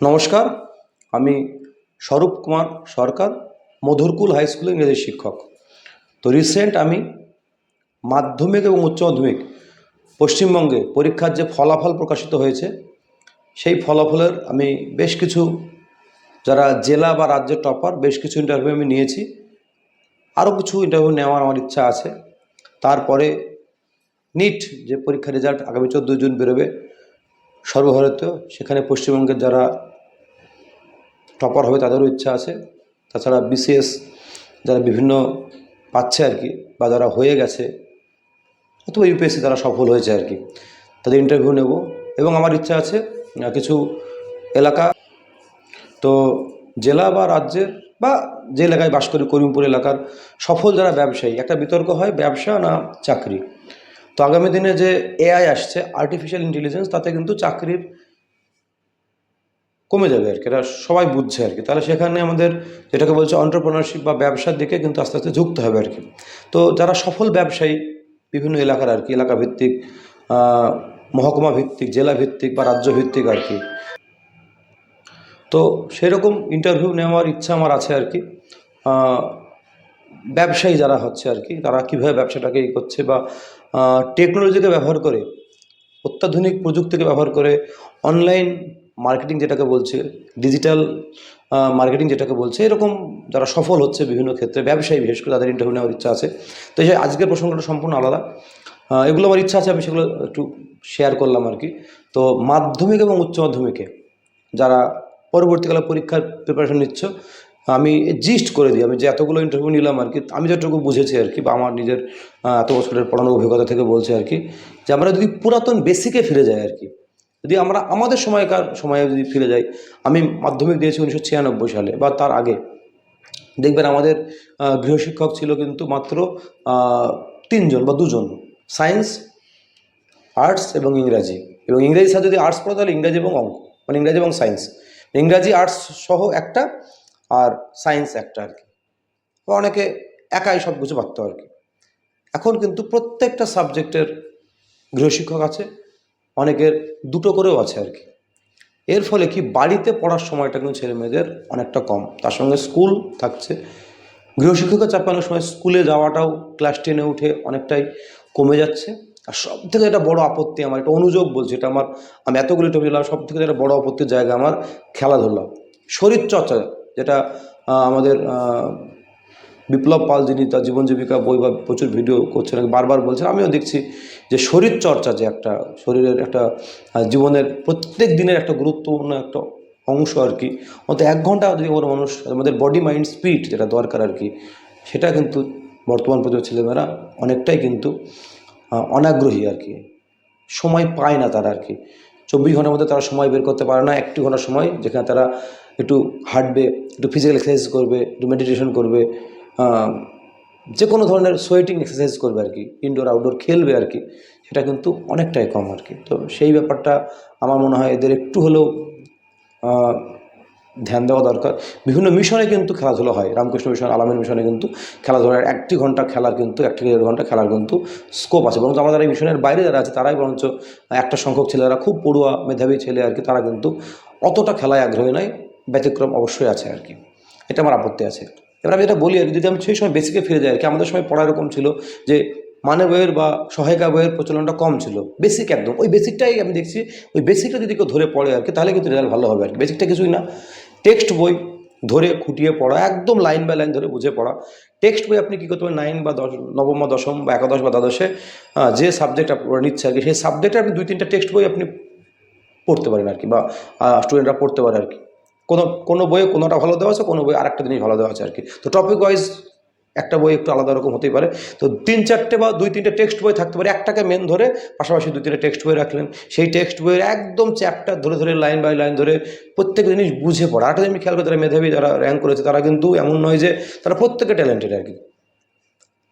নমস্কার, আমি স্বরূপ কুমার সরকার, মধুরকুল হাই স্কুলের ইংরেজি শিক্ষক। তো রিসেন্ট আমি মাধ্যমিক এবং উচ্চ মাধ্যমিক পশ্চিমবঙ্গে পরীক্ষার যে ফলাফল প্রকাশিত হয়েছে, সেই ফলাফলের আমি বেশ কিছু, যারা জেলা বা রাজ্যের টপার বেশ কিছু ইন্টারভিউ আমি নিয়েছি। আরও কিছু ইন্টারভিউ নেওয়ার আমার ইচ্ছা আছে। তারপরে নিট যে পরীক্ষার রেজাল্ট আগামী চোদ্দোই জুন বেরোবে সর্বভারতীয়, সেখানে পশ্চিমবঙ্গের যারা টপার হবে তাদেরও ইচ্ছা আছে। তাছাড়া বিসিএস যারা বিভিন্ন পাচ্ছে আর কি বা যারা হয়ে গেছে, অথবা ইউপিএসসি তারা সফল হয়েছে আর কি, তাদের ইন্টারভিউ নেব। এবং আমার ইচ্ছা আছে কিছু এলাকা, তো জেলা বা রাজ্যের বা যে এলাকায় বাস করি, করিমপুর এলাকার সফল যারা ব্যবসায়ী, একটা বিতর্ক হয় ব্যবসা না চাকরি। তো আগামী দিনে যে এআই আসছে আর্টিফিশিয়াল ইন্টেলিজেন্স তাতে কিন্তু চাকরির কমে যাবে আর কি। এটা সবাই বুঝছে আর কি। তাহলে সেখানে আমাদের যেটাকে বলছে অন্টারপ্রেনারশিপ বা ব্যবসার দিকে কিন্তু আস্তে আস্তে ঝুঁকতে হবে আর কি। তো যারা সফল ব্যবসায়ী, বিভিন্ন এলাকার আর কি এলাকা ভিত্তিক মহকুমা ভিত্তিক জেলা ভিত্তিক বা রাজ্য ভিত্তিক আর কি। তো সেরকম ইন্টারভিউ নেওয়ার ইচ্ছা আমার আছে আর কি। ব্যবসায়ী যারা হচ্ছে আর কি, তারা কীভাবে ব্যবসাটাকে ই করছে বা টেকনোলজিকে ব্যবহার করে, অত্যাধুনিক প্রযুক্তিকে ব্যবহার করে অনলাইন মার্কেটিং যেটাকে বলছে ডিজিটাল মার্কেটিং যেটাকে বলছে, এরকম যারা সফল হচ্ছে বিভিন্ন ক্ষেত্রে, ব্যবসায়ী বিশেষ করে তাদের ইন্টারভিউ নেওয়ার ইচ্ছা আছে। তো এই আজকের প্রসঙ্গটা সম্পূর্ণ আলাদা। এগুলো আমার ইচ্ছা আছে, আমি সেগুলো একটু শেয়ার করলাম আর কি। তো মাধ্যমিক এবং উচ্চ মাধ্যমিকে যারা পরবর্তীকালে পরীক্ষার প্রিপারেশন নিচ্ছ আমি জিস্ট করে দিই। আমি যে এতগুলো ইন্টারভিউ নিলাম আর কি, আমি যতটুকু বুঝেছি আর কি, বা আমার নিজের এত বছরের পড়ানোর অভিজ্ঞতা থেকে বলছি আর কি, যে আমরা যদি পুরাতন বেসিকে ফিরে যাই আর কি, যদি আমরা আমাদের সময়কার সময়ে যদি ফিরে যাই, আমি মাধ্যমিক দিয়েছি উনিশশো ছিয়ানব্বই সালে বা তার আগে। দেখবেন আমাদের গৃহশিক্ষক ছিল কিন্তু মাত্র তিনজন বা দুজন সায়েন্স আর্টস এবং ইংরাজি। এবং ইংরেজি স্যার যদি আর্টস পড়ে তাহলে ইংরাজি এবং অঙ্ক মানে ইংরাজি এবং সায়েন্স ইংরাজি আর্টস সহ একটা আর সায়েন্স একটা আর কি। বা অনেকে একাই সব কিছু পারতো আর কি। এখন কিন্তু প্রত্যেকটা সাবজেক্টের গৃহশিক্ষক আছে, অনেকের দুটো করেও আছে আর কি। এর ফলে কি বাড়িতে পড়ার সময়টা কিন্তু ছেলে মেয়েদের অনেকটা কম। তার সঙ্গে স্কুল থাকছে। গৃহশিক্ষকের চাপানোর সময় স্কুলে যাওয়াটাও ক্লাস টেনে উঠে অনেকটাই কমে যাচ্ছে। আর সব থেকে একটা বড় আপত্তি আমার, একটা অনুযোগ বলছি, এটা আমার, আমি এতগুলি টপিক সব থেকে একটা বড় আপত্তির জায়গা আমার খেলাধুলা। শরীরচর্চা যেটা আমাদের বিপ্লব পাল যিনি তার জীবন জীবিকা বই বা প্রচুর ভিডিও করছেন বারবার বলছেন, আমিও দেখছি যে শরীর চর্চা যে একটা, শরীরের একটা জীবনের প্রত্যেক দিনের একটা গুরুত্বপূর্ণ একটা অংশ আর কি অত এক ঘণ্টা যদি কোনো মানুষ, আমাদের বডি মাইন্ড স্পিড যেটা দরকার আর কি, সেটা কিন্তু বর্তমান প্রজন্মের ছেলেমেয়েরা অনেকটাই কিন্তু অনাগ্রহী আর কি, সময় পায় না তারা আর কি, চব্বিশ ঘণ্টার মধ্যে তারা সময় বের করতে পারে না, একটি ঘণ্টার সময় যেখানে তারা একটু হাঁটবে, একটু ফিজিক্যাল এক্সারসাইজ করবে, একটু মেডিটেশন করবে যে কোনো ধরনের সোয়েটিং এক্সারসাইজ করবে আর কি ইনডোর আউটডোর খেলবে আর কি, সেটা কিন্তু অনেকটাই কম আর কি। তো সেই ব্যাপারটা আমার মনে হয় এদের একটু হলেও ধ্যান দেওয়া দরকার। বিভিন্ন মিশনে কিন্তু খেলাধুলা হয়, রামকৃষ্ণ মিশন আলামের মিশনে কিন্তু খেলাধুলার একটি ঘণ্টা খেলার কিন্তু এক থেকে দেড় ঘণ্টা খেলার কিন্তু স্কোপ আছে। বরঞ্চ আমাদের এই মিশনের বাইরে যারা আছে, তারাই বরঞ্চ একটা সংখ্যক ছেলেরা, খুব পড়ুয়া মেধাবী ছেলে আর কি, তারা কিন্তু অতটা খেলায় আগ্রহী নয়। ব্যতিক্রম অবশ্যই আছে আর কি। এটা আমার আপত্তি আছে। এবার আমি এটা বলি আর যদি আমি সেই সময় বেসিকে ফিরে যাই আর কি, আমাদের সময় পড়া এরকম ছিল যে মানে বইয়ের বা সহায়িকা বইয়ের প্রচলনটা কম ছিল, বেসিক একদম। ওই বেসিকটাই আমি দেখছি, ওই বেসিকটা যদি কেউ ধরে পড়ে আর কি, তাহলে কিন্তু রেজাল্ট ভালো হবে আর কি। বেসিকটা কিছুই না। টেক্সট বই ধরে খুঁটিয়ে পড়া, একদম লাইন বাই লাইন ধরে বুঝে পড়া। টেক্সট বই আপনি কী করতে পারেন? নাইন বা দশ, নবম বা দশম বা একাদশ বা দ্বাদশে যে সাবজেক্ট নিচ্ছে আর কি, সেই সাবজেক্টে আপনি দুই তিনটা টেক্সট বই আপনি পড়তে পারেন আর কি বা স্টুডেন্টরা পড়তে পারে আর কি। কোনো কোনো বইয়ে কোনোটা ভালো দেওয়া আছে, কোনো বই আরেকটা জিনিস ভালো দেওয়া আছে আর কি। তো টপিক ওয়াইজ একটা বই একটু আলাদা রকম হতেই পারে। তো তিন চারটে বা দুই তিনটে টেক্সট বই থাকতে পারে। একটাকে মেন ধরে পাশাপাশি দুই তিনটে টেক্সট বই রাখলেন। সেই টেক্সট বইয়ের একদম চ্যাপ্টার ধরে ধরে লাইন বাই লাইন ধরে প্রত্যেক জিনিস বুঝে পড়া। আরেকটা জিনিস খেয়াল করে তারা মেধাবী, যারা র্যাঙ্ক করেছে, তারা কিন্তু এমন নয় যে তারা প্রত্যেকে ট্যালেন্টেড আর কি।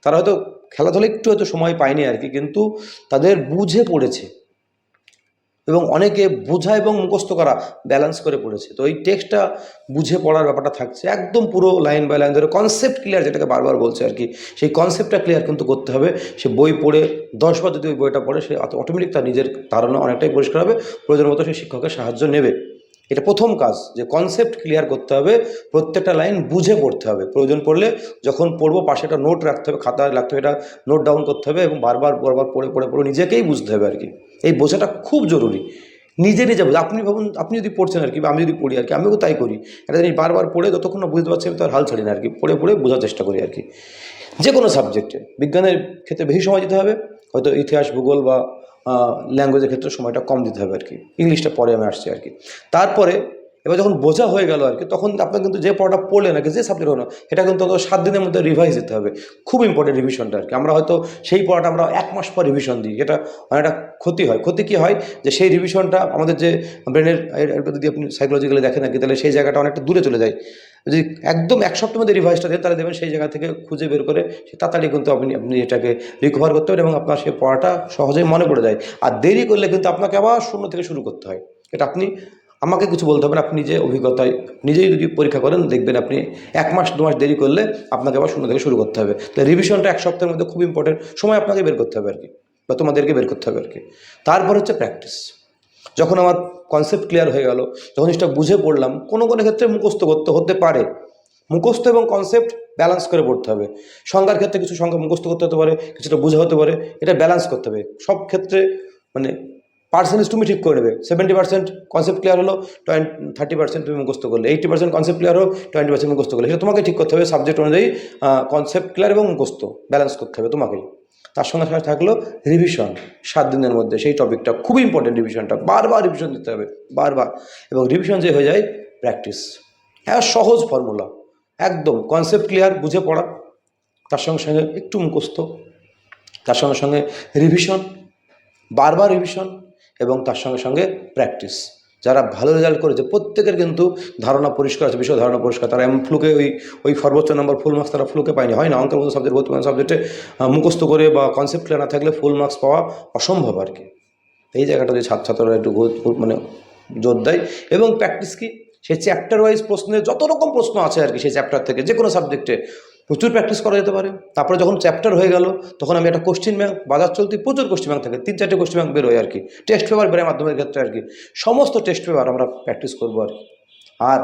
তারা হয়তো খেলাধুলা একটু হয়তো সময় পায়নি আর কি, কিন্তু তাদের বুঝে পড়েছে। এবং অনেকে বোঝা এবং মুখস্থ করা ব্যালেন্স করে পড়েছে। তো এই টেক্সটটা বুঝে পড়ার ব্যাপারটা থাকছে। একদম পুরো লাইন বাই লাইন ধরে কনসেপ্ট ক্লিয়ার যেটাকে বারবার বলছে আর কি, সেই কনসেপ্টটা ক্লিয়ার কিন্তু করতে হবে। সে বই পড়ে দশবার যদি ওই বইটা পড়ে, সে অটোমেটিক তার নিজের ধারণা অনেকটাই পরিষ্কার হবে। প্রয়োজন মতো সে শিক্ষকের সাহায্য নেবে। এটা প্রথম কাজ যে কনসেপ্ট ক্লিয়ার করতে হবে, প্রত্যেকটা লাইন বুঝে পড়তে হবে। প্রয়োজন পড়লে যখন পড়ব পাশে একটা নোট রাখতে হবে খাতায় রাখতে হবে, এটা নোট ডাউন করতে হবে এবং বারবার বারবার পড়ে পড়ে পড়ে নিজেকেই বুঝতে হবে আর কি। এই বোঝাটা খুব জরুরি। নিজে নিজে আপনি ভাবুন, আপনি যদি পড়ছেন আর কি আমি যদি পড়ি আর কি, আমিও তাই করি। একটা জিনিস বারবার পড়ে যতক্ষণ না বুঝতে পারছি আমি তো আর হাল ছাড়ি না আর কি। পড়ে পড়ে বোঝার চেষ্টা করি আর কি। যে কোনো সাবজেক্টে বিজ্ঞানের ক্ষেত্রে বেশি সময় দিতে হবে। হয়তো ইতিহাস, ভূগোল বা ল্যাঙ্গুয়েজের ক্ষেত্রে সময়টা কম দিতে হবে আর কি ইংলিশটা পরে আমি আসছি আর কি তারপরে এবার যখন বোঝা হয়ে গেল আর কি তখন আপনার কিন্তু যে পড়াটা পড়লে নাকি যে সাবজেক্ট হলো এটা কিন্তু সাত দিনের মধ্যে রিভাইজ দিতে হবে। খুব ইম্পর্টেন্ট রিভিশনটা আর কি আমরা হয়তো সেই পড়াটা আমরা এক মাস পর রিভিশন দিই এটা অনেকটা ক্ষতি হয়। ক্ষতি কী হয়? যে সেই রিভিশনটা আমাদের যে ব্রেনের যদি আপনি সাইকোলজিক্যালি দেখেন আর কি তাহলে সেই জায়গাটা অনেকটা দূরে চলে যায়। যদি একদম এক সপ্তাহের মধ্যে রিভাইসটা দেন তাহলে দেবেন সেই জায়গা থেকে খুঁজে বের করে সে তাড়াতাড়ি কিন্তু আপনি আপনি এটাকে রিকভার করতে পারেন এবং আপনার সেই পড়াটা সহজেই মনে পড়ে যায়। আর দেরি করলে কিন্তু আপনাকে আবার শূন্য থেকে শুরু করতে হয়। এটা আপনি, আমাকে কিছু বলতে হবে না, আপনি নিজে অভিজ্ঞতায়, নিজেই যদি পরীক্ষা করেন, দেখবেন আপনি এক মাস, দু মাস দেরি করলে আপনাকে আবার শূন্য থেকে শুরু করতে হবে। তো রিভিশনটা এক সপ্তাহের মধ্যে খুব ইম্পর্টেন্ট সময় আপনাকে বের করতে হবে আর কি, বা তোমাদেরকে বের করতে হবে আর কি। তারপর হচ্ছে প্র্যাকটিস যখন আমার কনসেপ্ট ক্লিয়ার হয়ে গেল, যখন জিনিসটা বুঝে পড়লাম, কোনো কোনো ক্ষেত্রে মুখস্থ করতে, হতে পারে। মুখস্থ এবং কনসেপ্ট ব্যালেন্স করে পড়তে হবে। সংজ্ঞার ক্ষেত্রে কিছু সংখ্যা মুখস্থ করতে হতে পারে, কিছুটা বোঝা হতে পারে, এটা ব্যালেন্স করতে হবে। সব ক্ষেত্রে মানে পার্সেন্টেজ তুমি ঠিক করে নেবে। সেভেন্টি পার্সেন্ট কনসেপ্ট ক্লিয়ার হলো টোয়েন্টি থার্টি পার্সেন্ট তুমি মুখস্থ করলে। এইটি পার্সেন্ট কনসেপ্ট ক্লিয়ার হলো টোয়েন্টি পার্সেন্ট মুখস্থ করলে। সেটা তোমাকে ঠিক করতে হবে। সাবজেক্ট অনুযায়ী কনসেপ্ট ক্লিয়ার এবং মুখস্থ ব্যালেন্স করতে হবে তোমাকেই। তার সঙ্গে সঙ্গে থাকল রিভিশন সাত দিনের মধ্যে। সেই টপিকটা খুব ইম্পর্টেন্ট রিভিশনটা বারবার রিভিশন দিতে হবে, বারবার। এবং রিভিশন যে হয়ে যায় প্র্যাকটিস হ্যাঁ সহজ ফর্মুলা একদম কনসেপ্ট ক্লিয়ার বুঝে পড়া। তার সঙ্গে সঙ্গে একটু মুখস্থ। তার সঙ্গে সঙ্গে রিভিশন বারবার রিভিশন এবং তার সঙ্গে সঙ্গে প্র্যাকটিস যারা ভালো রেজাল্ট করেছে, প্রত্যেকের কিন্তু ধারণা পরিষ্কার আছে, বিষয় ধারণা পরিষ্কার। তারা এমন ফ্লুকে ওই ওই সর্বোচ্চ নম্বর ফুল মার্কস তারা ফ্লুকে পায়নি। হয় না অঙ্কের মতো সাবজেক্ট বর্তমান সাবজেক্টে মুখস্থ করে বা কনসেপ্ট ক্লিয়ার না থাকলে ফুল মার্কস পাওয়া অসম্ভব আর কি। এই জায়গাটা যে ছাত্রছাত্ররা একটু মানে জোর দেয়। এবং প্র্যাকটিস কি? সেই চ্যাপ্টার ওয়াইজ প্রশ্নে যত রকম প্রশ্ন আছে আর কি সেই চ্যাপ্টার থেকে যে কোনো সাবজেক্টে প্রচুর প্র্যাকটিস করা যেতে পারে। তারপরে যখন চ্যাপ্টার হয়ে গেল, তখন আমি একটা কোশ্চিন ব্যাংক বাজার চলতি প্রচুর কোশ্চিন ব্যাংক থাকে, তিন চারটে কোশ্চিন ব্যাংক বেরোয় আর কি টেস্ট পেপার বেরোয় মাধ্যমের ক্ষেত্রে আর কি সমস্ত টেস্ট পেপার আমরা প্র্যাকটিস করব আর কি আর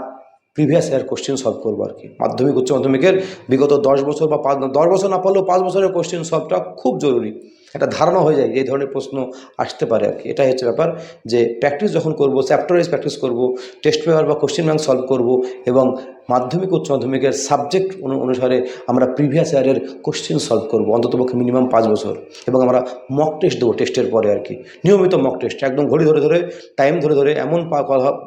প্রিভিয়াস ইয়ার কোশ্চেন সলভ করব আর কি মাধ্যমিক, উচ্চ মাধ্যমিকের বিগত দশ বছর বা পাঁচ, দশ বছর না পারলেও পাঁচ বছরের কোশ্চেন সলভটা খুব জরুরি। একটা ধারণা হয়ে যায়, এই ধরনের প্রশ্ন আসতে পারে আর কি এটাই হচ্ছে ব্যাপার যে প্র্যাকটিস যখন করব চ্যাপ্টার ওয়াইজ প্র্যাকটিস করব টেস্ট পেপার বা কোশ্চেন ব্যাংক সলভ করব এবং মাধ্যমিক, উচ্চ মাধ্যমিকের সাবজেক্ট অনুসারে আমরা প্রিভিয়াস ইয়ারের কোশ্চেন সলভ করব, অন্ততপক্ষে মিনিমাম পাঁচ বছর। এবং আমরা মক টেস্ট দেবো টেস্টের পরে আর কি। নিয়মিত মক টেস্ট একদম ঘড়ি ধরে ধরে টাইম ধরে ধরে, এমন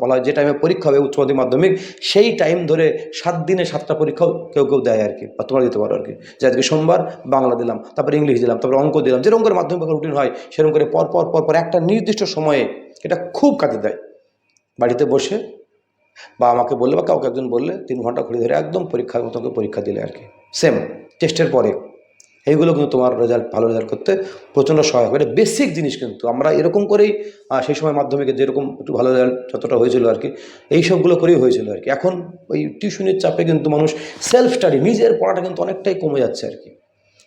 বলা হয় যে টাইমে পরীক্ষা হবে উচ্চ মাধ্যমিক সেই টাইম ধরে সাত দিনে সাতটা পরীক্ষাও কেউ কেউ দেয় আর কি, বা তোমরা দিতে পারো আর কি। যে আজকে সোমবার বাংলা দিলাম, তারপরে ইংলিশ দিলাম, তারপরে অঙ্ক দিলাম যেরকম করে মাধ্যমিক রুটিন হয়, সেরকম করে পর পর পর পর একটা নির্দিষ্ট সময়ে, এটা খুব কাজে দেয়। বাড়িতে বসে বা আমাকে বললে বা কাউকে একজন বললে তিন ঘণ্টা ঘুরে ধরে একদম পরীক্ষার মতো পরীক্ষা দিলে আর কি। সেম টেস্টের পরে। এইগুলো কিন্তু তোমার রেজাল্ট ভালো রেজাল্ট করতে প্রচণ্ড সহায়ক এটা বেসিক জিনিস কিন্তু। আমরা এরকম করেই সেই সময় মাধ্যমিকে যেরকম একটু ভালো রেজাল্ট যতটা হয়েছিল আর কি, এই সবগুলো করেই হয়েছিল আর কি। এখন ওই টিউশনের চাপে কিন্তু মানুষ সেলফ স্টাডি নিজের পড়াটা কিন্তু অনেকটাই কমে যাচ্ছে আর কি।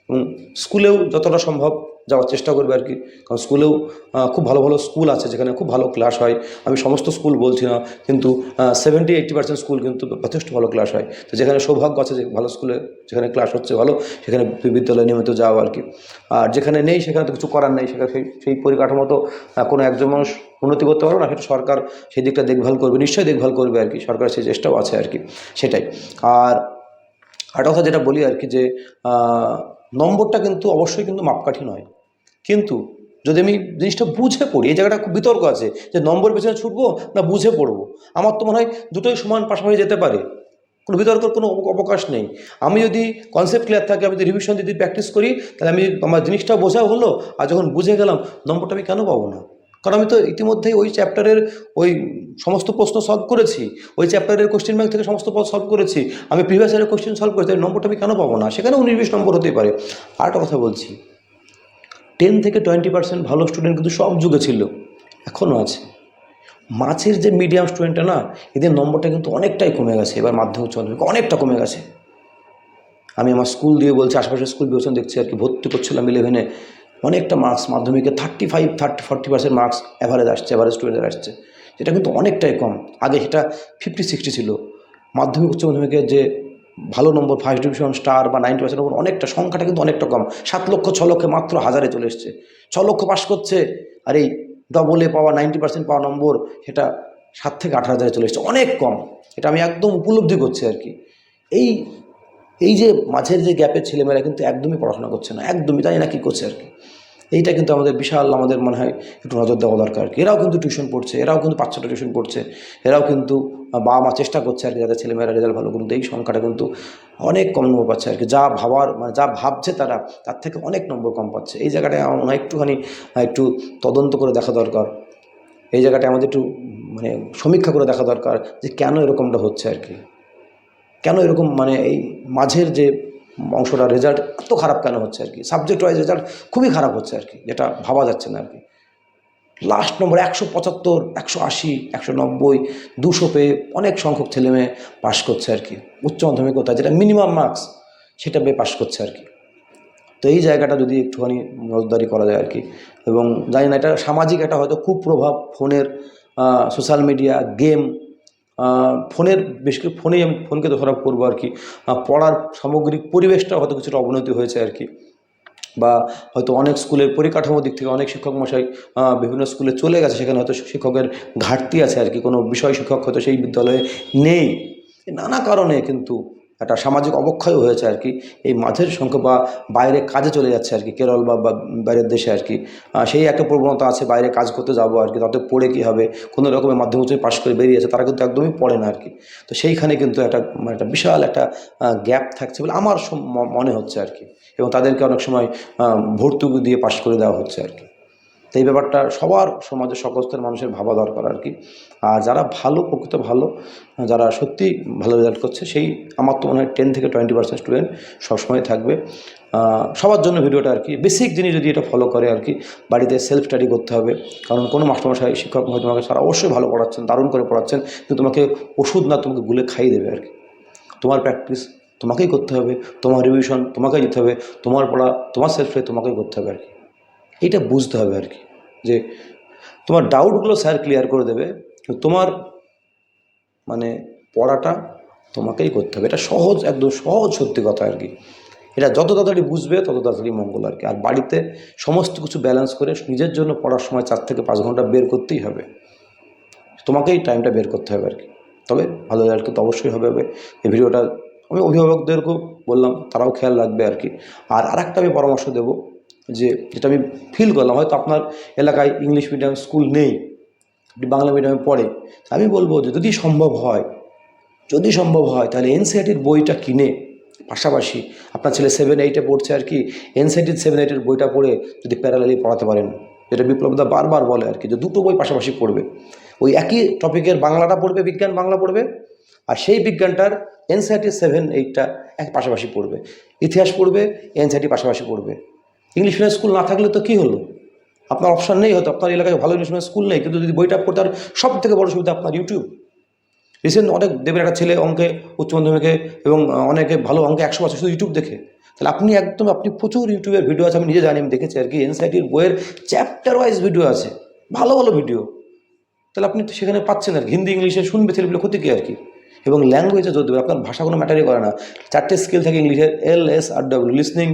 এবং স্কুলেও যতটা সম্ভব যাওয়ার চেষ্টা করবে আর কি। কারণ স্কুলেও খুব ভালো ভালো স্কুল আছে যেখানে খুব ভালো ক্লাস হয়। আমি সমস্ত স্কুল বলছি না, কিন্তু সেভেন্টি এইট্টি পার্সেন্ট স্কুল কিন্তু যথেষ্ট ভালো ক্লাস হয়। তো যেখানে সৌভাগ্য আছে যে ভালো স্কুলে যেখানে ক্লাস হচ্ছে ভালো, সেখানে বিদ্যালয়ে নিয়মিত যাও আর কি। আর যেখানে নেই, সেখানে তো কিছু করার নেই। সেখানে সেই সেই পরিকাঠামো তো কোনো একজন মানুষ উন্নতি করতে পারবে না, সেটা সরকার সেই দিকটা দেখভাল করবে, নিশ্চয়ই দেখভাল করবে আর কি। সরকারের সেই চেষ্টাও আছে আর কি, সেটাই। আর আরেকটা কথা যেটা বলি আর কি যে নম্বরটা কিন্তু অবশ্যই কিন্তু মাপকাঠি নয়। কিন্তু যদি আমি জিনিসটা বুঝে পড়ি, এই জায়গাটা খুব বিতর্ক আছে যে নম্বর পেছনে ছুটবো না বুঝে পড়ব? আমার তো মনে হয় দুটোই সমান পাশাপাশি যেতে পারে। কোনো বিতর্কের কোনো অবকাশ নেই। আমি যদি কনসেপ্ট ক্লিয়ার থাকে, আমি যদি রিভিশন যদি প্র্যাকটিস করি, তাহলে আমি আমার জিনিসটা বোঝা হলো আর যখন বুঝে গেলাম, নম্বরটা আমি কেন পাবো না? কারণ আমি তো ইতিমধ্যেই ওই চ্যাপ্টারের ওই সমস্ত প্রশ্ন সলভ করেছি। ওই চ্যাপ্টারের কোশ্চেন ব্যাংক থেকে সমস্ত পথ সলভ করেছি। আমি প্রিভিয়াস ইয়ারের কোশ্চেন সলভ করেছি নম্বরটা আমি কেন পাবো না? সেখানে উনিশ নম্বর হতেই পারে। আর একটা কথা বলছি টেন থেকে টোয়েন্টি পার্সেন্ট ভালো স্টুডেন্ট কিন্তু সব যুগে ছিল, এখনও আছে। মাছের যে মিডিয়াম স্টুডেন্টটা না, এদের নম্বরটা কিন্তু অনেকটাই কমে গেছে। এবার মাধ্যমিক মাধ্যমিক অনেকটা কমে গেছে। আমি আমার স্কুল দিয়ে বলছি আশেপাশে স্কুল বিবেচন দেখছি আর কি, ভর্তি করছিলাম ইলেভেনে অনেকটা মার্কস মাধ্যমিকে thirty five thirty forty percent marks average আসছে অ্যাভারেজ স্টুডেন্টের আসছে। যেটা কিন্তু অনেকটাই কম। আগে সেটা ফিফটি সিক্সটি ছিল। মাধ্যমিক, উচ্চ মাধ্যমিকে যে ভালো নম্বর ফার্স্ট ডিভিশন স্টার বা নাইনটি পার্সেন্ট নম্বর অনেকটা সংখ্যাটা কিন্তু অনেকটা কম। সাত লক্ষ, ছ লক্ষে মাত্র হাজারে চলে এসছে। ছ লক্ষ পাস করছে, আর এই ডবলে পাওয়া নাইনটি পার্সেন্ট পাওয়া নম্বর, সেটা সাত থেকে আট হাজারে চলে এসছে। অনেক কম। এটা আমি একদম উপলব্ধি করছি আর কি। এই এই যে মাঝের যে গ্যাপের ছেলেমেয়েরা কিন্তু একদমই পড়াশোনা করছে না, একদমই তাই না কী করছে আর কি। এইটা কিন্তু আমাদের বিশাল, আমাদের মনে হয় একটু নজর দেওয়া দরকার এরাও কিন্তু টিউশন পড়ছে, এরাও কিন্তু পাঁচ ছটা টিউশন পড়ছে, এরাও কিন্তু বাবা মা চেষ্টা করছে আর কি যাতে ছেলেমেয়েরা রেজাল্ট ভালো করুন এই সংখ্যাটা কিন্তু অনেক কম নম্বর পাচ্ছে আর কি। যা ভাবার মানে যা ভাবছে তারা, তার থেকে অনেক নম্বর কম পাচ্ছে। এই জায়গাটায় আমার মনে হয় একটুখানি একটু তদন্ত করে দেখা দরকার। এই জায়গাটায় আমাদের একটু মানে সমীক্ষা করে দেখা দরকার যে কেন এরকমটা হচ্ছে আর কি। কেন এরকম মানে এই মাঝের যে অংশটা রেজাল্ট এত খারাপ কেন হচ্ছে আর কি? সাবজেক্ট ওয়াইজ রেজাল্ট খুবই খারাপ হচ্ছে আর কি, যেটা ভাবা যাচ্ছে না আর কি। লাস্ট নম্বর একশো পঁচাত্তর, একশো আশি, একশো নব্বই, দুশো পেয়ে অনেক সংখ্যক ছেলেমেয়ে পাশ করছে আর কি। উচ্চ মাধ্যমিক কোথায়? যেটা মিনিমাম মার্কস সেটা পেয়ে পাশ করছে আর কি। তো এই জায়গাটা যদি একটুখানি নজরদারি করা যায় আর কি, এবং জানি না, এটা সামাজিক একটা হয়তো খুব প্রভাব ফোনের সোশ্যাল মিডিয়া গেম ফোনের, বেশ কিছু ফোনেই আমি ফোনকে দোষারোপ করব আর কি। পড়ার সামগ্রিক পরিবেশটা হয়তো কিছুটা অবনতি হয়েছে আর কি। বা হয়তো অনেক স্কুলের পরিকাঠামো দিক থেকে অনেক শিক্ষক মশাই বিভিন্ন স্কুলে চলে গেছে, সেখানে হয়তো শিক্ষকের ঘাটতি আছে আর কি। কোনো বিষয় শিক্ষক হয়তো সেই বিদ্যালয়ে নেই। নানা কারণে কিন্তু একটা সামাজিক অবক্ষয় হয়েছে আর কি। এই মাঝের সংখ্যা বা বাইরে কাজে চলে যাচ্ছে আর কি, কেরল বা বাইরের দেশে আর কি। সেই একটা প্রবণতা আছে, বাইরে কাজ করতে যাব আর কি, তাতে পড়ে কী হবে, কোনো রকমের মাধ্যম উচ্চ পাশ করে বেরিয়েছে তারা কিন্তু একদমই পড়ে না আর কি। তো সেইখানে কিন্তু একটা মানে একটা বিশাল একটা গ্যাপ থাকছে বলে আমার মনে হচ্ছে আর কি। এবং তাদেরকে অনেক সময় ভর্তুকি দিয়ে পাশ করে দেওয়া হচ্ছে আর কি। তো এই ব্যাপারটা সবার সমাজের সকল স্তরের মানুষের ভাবা দরকার আর কি। আর যারা ভালো, প্রকৃত ভালো, যারা সত্যি ভালো রেজাল্ট করছে, সেই আমার তো মনে হয় টেন থেকে টোয়েন্টি পার্সেন্ট স্টুডেন্ট সবসময় থাকবে। সবার জন্য ভিডিওটা আর কি বেসিক জিনিস যদি এটা ফলো করে আর কি, বাড়িতে সেলফ স্টাডি করতে হবে। কারণ কোনো মাস্টারমশাই, শিক্ষক হয়তো তোমাকে সারা অবশ্যই ভালো পড়াচ্ছেন, দারুণ করে পড়াচ্ছেন, কিন্তু তোমাকে ওষুধ না তোমাকে গুলে খাইয়ে দেবে আর কি। তোমার প্র্যাকটিস তোমাকেই করতে হবে, তোমার রিভিশন তোমাকেই দিতে হবে, তোমার পড়া, তোমার সেলফ তোমাকেই করতে হবে আর কি। এইটা বুঝতে হবে আর কি, যে তোমার ডাউটগুলো স্যার ক্লিয়ার করে দেবে, তোমার মানে পড়াটা তোমাকেই করতে হবে। এটা সহজ, একদম সহজ সত্যি কথা আর কি। এটা যত তাড়াতাড়ি বুঝবে, তত তাড়াতাড়ি মঙ্গল আর কি। আর বাড়িতে সমস্ত কিছু ব্যালেন্স করে নিজের জন্য পড়ার সময় চার থেকে পাঁচ ঘণ্টা বের করতেই হবে। তোমাকেই টাইমটা বের করতে হবে আর কি। তবে ভালো রেজাল্ট তো অবশ্যই হবে। হবে এই ভিডিওটা আমি অভিভাবকদেরকেও বললাম, তারাও খেয়াল রাখবে আর কি। আর আরেকটা আমি পরামর্শ দেবো যে যেটা আমি ফিল করলাম, হয়তো আপনার এলাকায় ইংলিশ মিডিয়াম স্কুল নেই, আপনি বাংলা মিডিয়ামে পড়ে আমি বলব যে যদি সম্ভব হয়, যদি সম্ভব হয়, তাহলে এনসিআরটির বইটা কিনে, পাশাপাশি আপনার ছেলে সেভেন এইটে পড়ছে আর কি এনসিআরটির সেভেন এইটের বইটা পড়ে যদি প্যারালালি পড়াতে পারেন, যেটা বিপ্লবদা বারবার বলে আর কি, যে দুটো বই পাশাপাশি পড়বে, ওই একই টপিকের বাংলাটা পড়বে, বিজ্ঞান বাংলা পড়বে, আর সেই বিজ্ঞানটার এনসিআরটি সেভেন এইটটা এক পাশাপাশি পড়বে, ইতিহাস পড়বে এনসিআরটি পাশাপাশি পড়বে। ইংলিশ মিডিয়াম স্কুল না থাকলে তো কী হলো? আপনার অপশান নেই হয়তো, আপনার এলাকায় ভালো ইংলিশ মিডিয়াম স্কুল নেই, কিন্তু যদি বইটা পড়তে আর সব থেকে বড় সুবিধা আপনার ইউটিউব রিসেন্ট অনেক দেবের একটা ছেলে অঙ্কে, উচ্চ মাধ্যমিকে, এবং অনেকে ভালো অঙ্কে একশো বছর শুধু ইউটিউব দেখে। তাহলে আপনি একদম, আপনি প্রচুর ইউটিউবের ভিডিও আছে, আমি নিজে জানি, আমি দেখেছি আর কি এনসাইটির বইয়ের চ্যাপ্টার ওয়াইজ ভিডিও আছে। ভালো ভালো ভিডিও তাহলে আপনি তো সেখানে পাচ্ছেন আর হিন্দি, ইংলিশে শুনবে ছেলেগুলো ক্ষতি কী আর কি? এবং ল্যাঙ্গুয়েজে দেবে আপনার ভাষা কোনো ম্যাটারই করে না। চারটে স্কিল থাকে ইংলিশের L S R W listening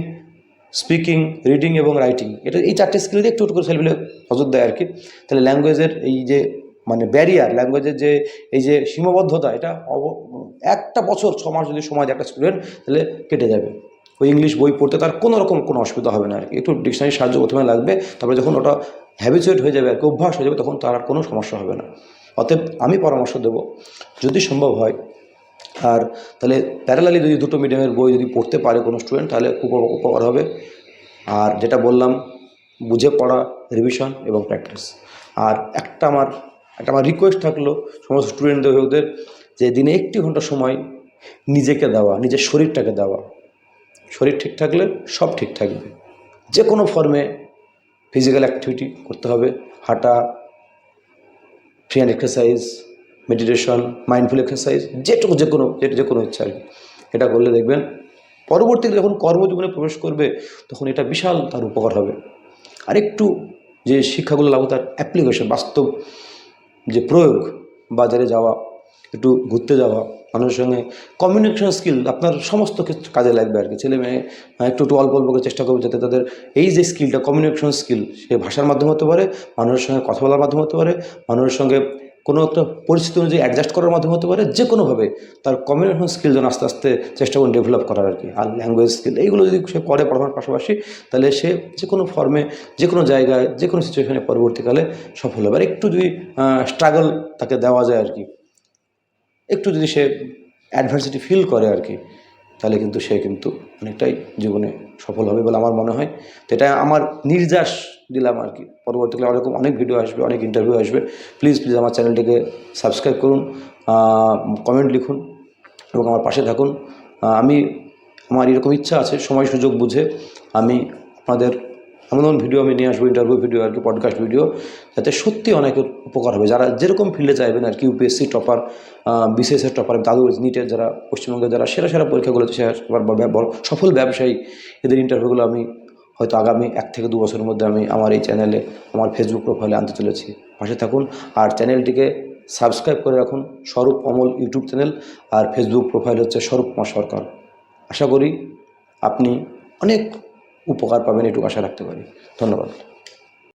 speaking reading এবং রাইটিং এটা এই চারটে স্কিল দিয়ে একটু একটু করে ছেলেগুলো নজর দেয় আর কি তাহলে ল্যাঙ্গুয়েজের এই যে মানে ব্যারিয়ার ল্যাঙ্গুয়েজের যে, এই যে সীমাবদ্ধতা, এটা অব- একটা বছর, ছ মাস যদি সময় একটা স্টুডেন্ট তাহলে কেটে যাবে। ওই ইংলিশ বই পড়তে তার কোনো রকম কোনো অসুবিধা হবে না আর কি একটু ডিকশনারি সাহায্য প্রথমে লাগবে, তারপরে যখন ওটা হ্যাবিচুয়েট হয়ে যাবে আর কি অভ্যাস হয়ে যাবে, তখন তার আর কোনো সমস্যা হবে না। অতএব আমি পরামর্শ দেব, যদি সম্ভব হয় আর তাহলে প্যারালালি যদি দুটো মিডিয়ামের বই যদি পড়তে পারে কোনো স্টুডেন্ট তাহলে খুব উপ- উপকার হবে। আর যেটা বললাম, বুঝে পড়া রিভিশন এবং প্র্যাকটিস আর একটা আমার একটা আমার রিকোয়েস্ট থাকল সমস্ত স্টুডেন্টদের ওদের যে দিনে একটি ঘণ্টা সময় নিজেকে দেওয়া, নিজের শরীরটাকে দেওয়া। শরীর ঠিক থাকলে সব ঠিক থাকবে। যে কোনো ফর্মে ফিজিক্যাল অ্যাক্টিভিটি করতে হবে। হাঁটা free hand exercise meditation mindful exercise যেটুকু যে কোনো যে যে কোনো ইচ্ছা আর এটা করলে দেখবেন পরবর্তীতে যখন কর্মজীবনে প্রবেশ করবে, তখন এটা বিশাল তার উপকার হবে। আর একটু যে শিক্ষাগুলো লাগবে, তার অ্যাপ্লিকেশন বাস্তব যে প্রয়োগ, বাজারে যাওয়া, একটু ঘুরতে যাওয়া, মানুষের সঙ্গে কমিউনিকেশন স্কিল আপনার সমস্ত ক্ষেত্রে কাজে লাগবে আর কি। ছেলে মেয়ে একটু একটু অল্প অল্প করে চেষ্টা করবে যাতে তাদের এই যে স্কিলটা কমিউনিকেশন স্কিল সে ভাষার মাধ্যমে হতে পারে, মানুষের সঙ্গে কথা বলার মাধ্যমে হতে পারে, মানুষের সঙ্গে কোনো একটা পরিস্থিতি অনুযায়ী অ্যাডজাস্ট করার মাধ্যমে হতে পারে যে কোনোভাবে তার কমিউনিকেশন স্কিল যেন আস্তে আস্তে চেষ্টা করুন ডেভেলপ করার আর কি, আর ল্যাঙ্গুয়েজ স্কিল এইগুলো যদি সে করে পড়ানোর পাশাপাশি, তাহলে সে যে কোনো ফর্মে যে কোনো জায়গায় যে কোনো সিচুয়েশনে পরবর্তীকালে সফল হবে। আর একটু যদি স্ট্রাগল তাকে দেওয়া যায় আর কি, একটু যদি সে অ্যাডভার্সিটি ফিল করে আর কি তাহলে কিন্তু সে কিন্তু অনেকটাই জীবনে সফল হবে বলে আমার মনে হয়। তো এটা আমার নির্যাস দিলাম আর কি। পরবর্তীকালে এরকম অনেক ভিডিও আসবে, অনেক ইন্টারভিউ আসবে। প্লিজ প্লিজ আমার চ্যানেলটিকে সাবস্ক্রাইব করুন কমেন্ট লিখুন এবং আমার পাশে থাকুন। আমি, আমার এরকম ইচ্ছা আছে, সময় সুযোগ বুঝে আমি আপনাদের এমন এমন ভিডিও আমি নিয়ে আসব ইন্টারভিউ ভিডিও আর কি পডকাস্ট ভিডিও যাতে সত্যি অনেক উপকার হবে। যারা যেরকম ফিল্ডে চাইবেন আর কি ইউপিএসসি টপার বিসিএসের টপার দাদু নিটের যারা পশ্চিমবঙ্গের যারা, সেরা সেরা বড় সফল ব্যবসায়ী, এদের ইন্টারভিউগুলো আমি হয়তো আগামী এক থেকে দু বছরের মধ্যে আমি আমার এই চ্যানেলে আমার ফেসবুক প্রোফাইলে আনতে চলেছি। পাশে থাকুন, আর চ্যানেলটিকে সাবস্ক্রাইব করে রাখুন, স্বরূপ অমল ইউটিউব চ্যানেল আর ফেসবুক প্রোফাইল হচ্ছে স্বরূপ কুমার সরকার। আশা করি আপনি অনেক উপকার পাবেন একটু আশা রাখতে পারি। ধন্যবাদ।